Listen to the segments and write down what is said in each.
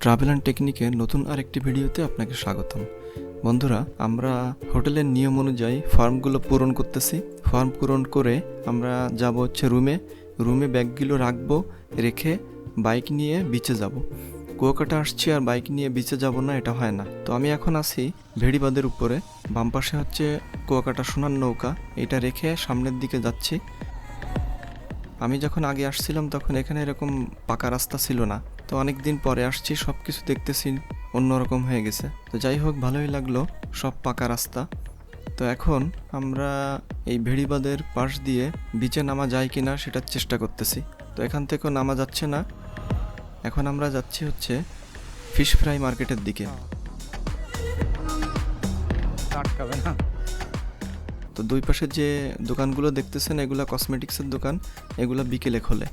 Travel and টেকনিকের নতুন আরেকটি ভিডিওতে আপনাকে স্বাগতম। বন্ধুরা, আমরা হোটেলের নিয়ম অনুযায়ী ফর্মগুলো পূরণ করতেছি। ফর্ম পূরণ করে আমরা যাব হচ্ছে রুমে। রুমে ব্যাগগুলো রাখব, রেখে বাইক নিয়ে বিচে যাব। কুয়াকাটা আসছি আর বাইক নিয়ে বিচে যাব না, এটা হয় না। তো আমি এখন আছি ভেড়িবাদের উপরে। বাম পাশে হচ্ছে কুয়াকাটা সোনার নৌকা। এটা রেখে সামনের দিকে যাচ্ছি। আমি যখন আগে আসছিলাম, তখন এখানে এরকম পাকা রাস্তা ছিল না। তো অনেক দিন পরে আসছি সব কিছু দেখতেছি অন্যরকম হয়ে গেছে। তো যাই হোক ভালোই লাগল সব পাকা রাস্তা। তো এখন আমরা এই ভেড়িবাদের পাশ দিয়ে বিচে নামা যায় কিনা সেটার চেষ্টা করতেছি। তো এখান থেকেও নামা যাচ্ছে না। এখন আমরা যাচ্ছি হচ্ছে ফিশ ফ্রাই মার্কেটের দিকে। না। তো দুই পাশে যে দোকানগুলো দেখতেছেন এগুলা কসমেটিক্সের দোকান এগুলা বিকেলে খোলে।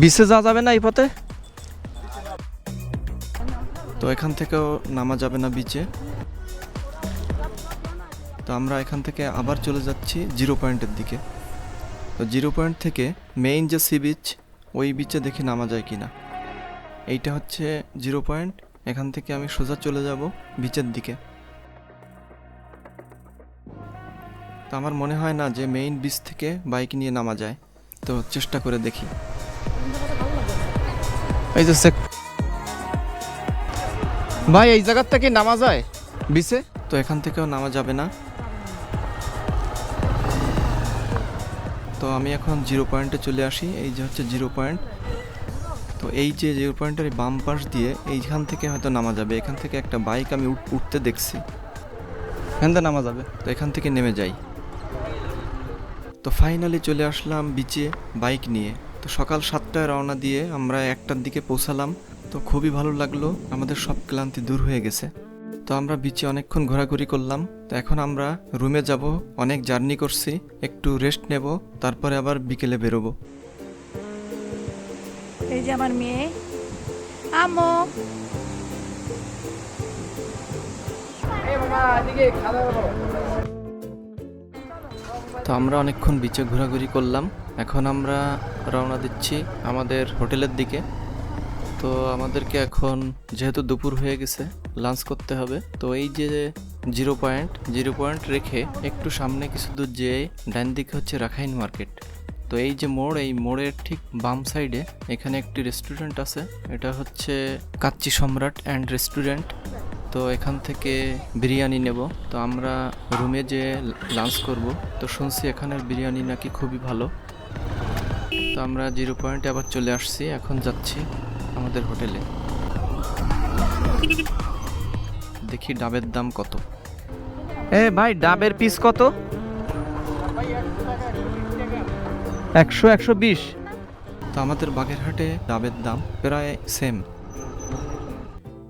বিচে যাওয়া যাবে না এই পথে? তো এখান থেকেও নামা যাবে না বিচে তো আমরা এখান থেকে আবার চলে যাচ্ছি জিরো পয়েন্টের দিকে। তো জিরো পয়েন্ট থেকে মেইন যে সি বিচ ওই বিচে দেখি নামা যায় কিনা। এইটা হচ্ছে জিরো পয়েন্ট এখান থেকে আমি সোজা চলে যাব বিচের দিকে। তো আমার মনে হয় না যে মেইন বিচ থেকে বাইক নিয়ে নামা যায়। তো চেষ্টা করে দেখি। এই যে ভাই এই জায়গার থেকে নামা যায় বিচে তো এখান থেকেও নামা যাবে না। তো আমি এখন জিরো পয়েন্টে চলে আসি। এই যে হচ্ছে জিরো পয়েন্ট তো এই যে জিরো পয়েন্টের বাম পাশ দিয়ে এইখান থেকে হয়তো নামা যাবে। এখান থেকে একটা বাইক আমি উঠ- উঠতে দেখছি। এখান থেকে নামা যাবে। তো এখান থেকে নেমে যাই। তো ফাইনালি চলে আসলাম বিচে বাইক নিয়ে। তো সকাল সাতটায় রওনা দিয়ে আমরা একটার দিকে পৌঁছালাম। তো খুবই ভালো লাগল আমাদের সব ক্লান্তি দূর হয়ে গেছে। তো আমরা বিচে অনেকক্ষণ ঘোরাঘুরি করলাম। তো এখন আমরা রুমে যাব অনেক জার্নি করছি একটু রেস্ট নেব তারপরে আবার বিকেলে বেরোবো। এই যে আমার মেয়ে। আমো তো আমরা অনেকক্ষণ বিচে ঘোরাঘুরি করলাম। এখন আমরা রওনা দিচ্ছি আমাদের হোটেলের দিকে। তো আমাদেরকে এখন যেহেতু দুপুর হয়ে গেছে লাঞ্চ করতে হবে। তো এই যে জিরো পয়েন্ট জিরো পয়েন্ট রেখে একটু সামনে কিছু দূর যেয়ে ডান দিকে হচ্ছে রাখাইন মার্কেট। তো এই যে মোড়, এই মোড়ের ঠিক বাম সাইডে এখানে একটি রেস্টুরেন্ট আছে। এটা হচ্ছে কাচ্চি সম্রাট অ্যান্ড রেস্টুরেন্ট তো এখান থেকে বিরিয়ানি নেব। তো আমরা রুমে যে লাঞ্চ করব। তো শুনছি এখানের বিরিয়ানি নাকি খুবই ভালো। তো আমরা জিরো পয়েন্টে আবার চলে আসছি। এখন যাচ্ছি আমাদের হোটেলে। দেখি ডাবের দাম কত। এ ভাই ডাবের পিস কত? একশো একশো বিশ। তো আমাদের বাগেরহাটে ডাবের দাম প্রায় সেম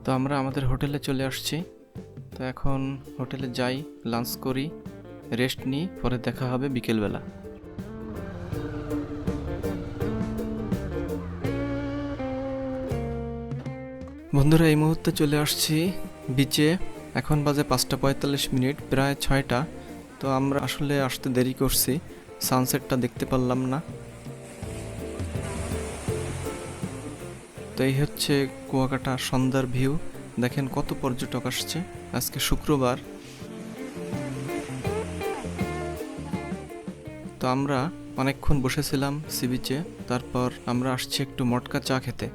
তো আমরা আমাদের হোটেলে চলে আসছি। তো এখন হোটেলে যাই লাঞ্চ করি রেস্ট নিই পরে দেখা হবে বিকেলবেলা। বন্ধুরা, এই মুহূর্তে চলে আসছি বিচে এখন বাজে পাঁচটা পঁয়তাল্লিশ মিনিট, প্রায় ছয়টা। তো আমরা আসলে আসতে দেরি করছি সানসেটটা দেখতে পারলাম না। তো এই হচ্ছে কুয়াকাটা সন্ধ্যার ভিউ দেখেন কত পর্যটক আসছে, আজকে শুক্রবার। তো আমরা অনেকক্ষণ বসেছিলাম সি বিচে তারপর আমরা আসছি একটু মটকা চা খেতে।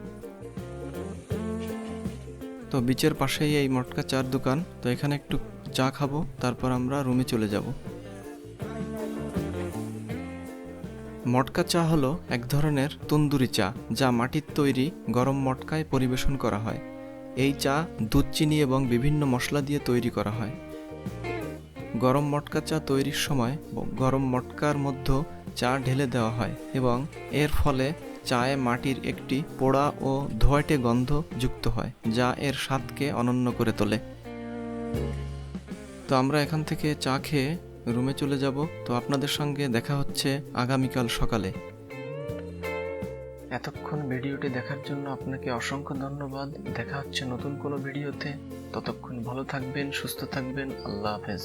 তো বিচের পাশেই এই মটকা চার দোকান। তো এখানে একটু চা খাব, তারপর আমরা রুমে চলে যাব। মটকা চা হলো এক ধরনের তন্দুরি চা, যা মাটির তৈরি গরম মটকায় পরিবেশন করা হয়। এই চা দুধ, চিনি এবং বিভিন্ন মশলা দিয়ে তৈরি করা হয়। গরম মটকা চা তৈরির সময় গরম মটকার মধ্যে চা ঢেলে দেওয়া হয় এবং এর ফলে চায়ে মাটির একটি পোড়া ও ধোয়াটে গন্ধ যুক্ত হয়, যা এর স্বাদকে অনন্য করে তোলে। তো আমরা এখান থেকে চা খেয়ে রুমে চলে যাব। তো আপনাদের সঙ্গে দেখা হচ্ছে আগামীকাল সকালে। এতক্ষণ ভিডিওটি দেখার জন্য আপনাকে অসংখ্য ধন্যবাদ। দেখা হচ্ছে নতুন কোনো ভিডিওতে। ততক্ষণ ভালো থাকবেন, সুস্থ থাকবেন। আল্লাহ হাফেজ।